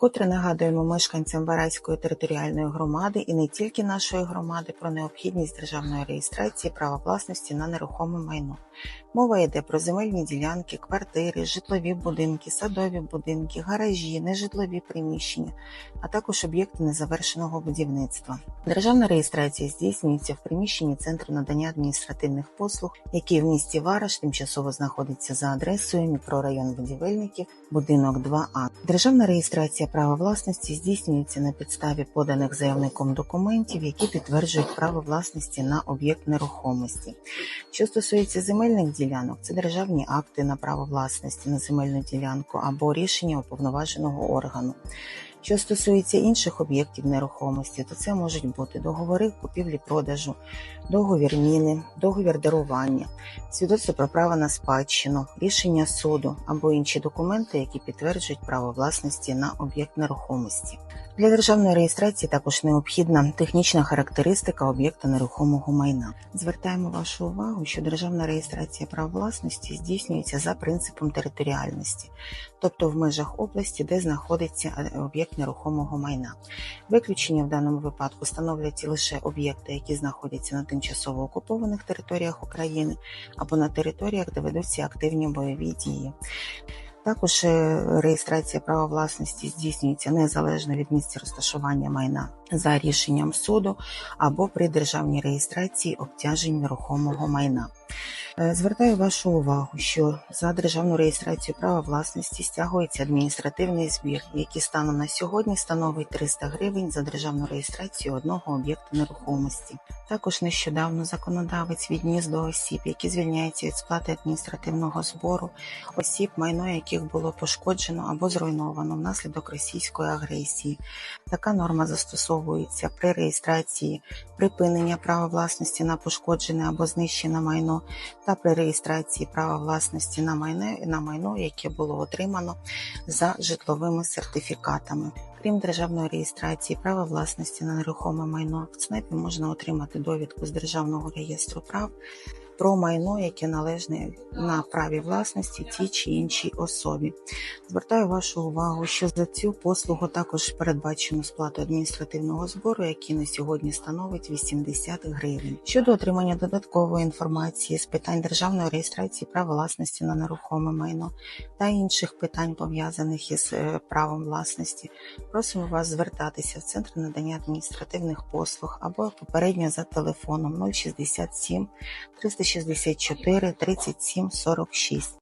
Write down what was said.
Вкотре нагадуємо мешканцям Вараської територіальної громади і не тільки нашої громади про необхідність державної реєстрації права власності на нерухоме майно. Мова йде про земельні ділянки, квартири, житлові будинки, садові будинки, гаражі, нежитлові приміщення, а також об'єкти незавершеного будівництва. Державна реєстрація здійснюється в приміщенні Центру надання адміністративних послуг, який в місті Вараш тимчасово знаходиться за адресою мікрорайон будівельників, будинок 2А. Державна реєстрація права власності здійснюється на підставі поданих заявником документів, які підтверджують право власності на об'єкт нерухомості. Що стосується земельних ділянок, це державні акти на право власності на земельну ділянку або рішення уповноваженого органу. Що стосується інших об'єктів нерухомості, то це можуть бути договори купівлі-продажу, договір міни, договір дарування, свідоцтво про право на спадщину, рішення суду або інші документи, які підтверджують право власності на об'єкт нерухомості. Для державної реєстрації також необхідна технічна характеристика об'єкта нерухомого майна. Звертаємо вашу увагу, що державна реєстрація прав власності здійснюється за принципом територіальності, тобто в межах області, де знаходиться е, об'єкт нерухомого майна. Виключення в даному випадку становлять лише об'єкти, які знаходяться на тимчасово окупованих територіях України або на територіях, де ведуться активні бойові дії. Також е, реєстрація права власності здійснюється незалежно від місця розташування майна за рішенням суду або при державній реєстрації обтяжень нерухомого майна. Е, Звертаю вашу увагу, що за державну реєстрацію права власності стягується адміністративний збір, який станом на сьогодні становить 300 гривень за державну реєстрацію одного об'єкту нерухомості. Також нещодавно законодавець відніс до осіб, які звільняються від сплати адміністративного збору, осіб, майно яких було пошкоджено або зруйновано внаслідок російської агресії. Така норма застосовується при реєстрації припинення права власності на пошкоджене або знищене майно та при реєстрації права власності на майно, на майно, яке було отримано за житловими сертифікатами. Крім державної реєстрації права власності на нерухоме майно, в ЦНЕПі можна отримати довідку з Державного реєстру прав про майно, яке належне на праві власності тій чи іншій особі. Звертаю вашу увагу, що за цю послугу також передбачено сплату адміністративного збору, який на сьогодні становить 80 гривень. Щодо отримання додаткової інформації з питань державної реєстрації права власності на нерухоме майно та інших питань пов'язаних із е, правом власності, просимо вас звертатися в центр надання адміністративних послуг або попередньо за телефоном 067 364 37 46.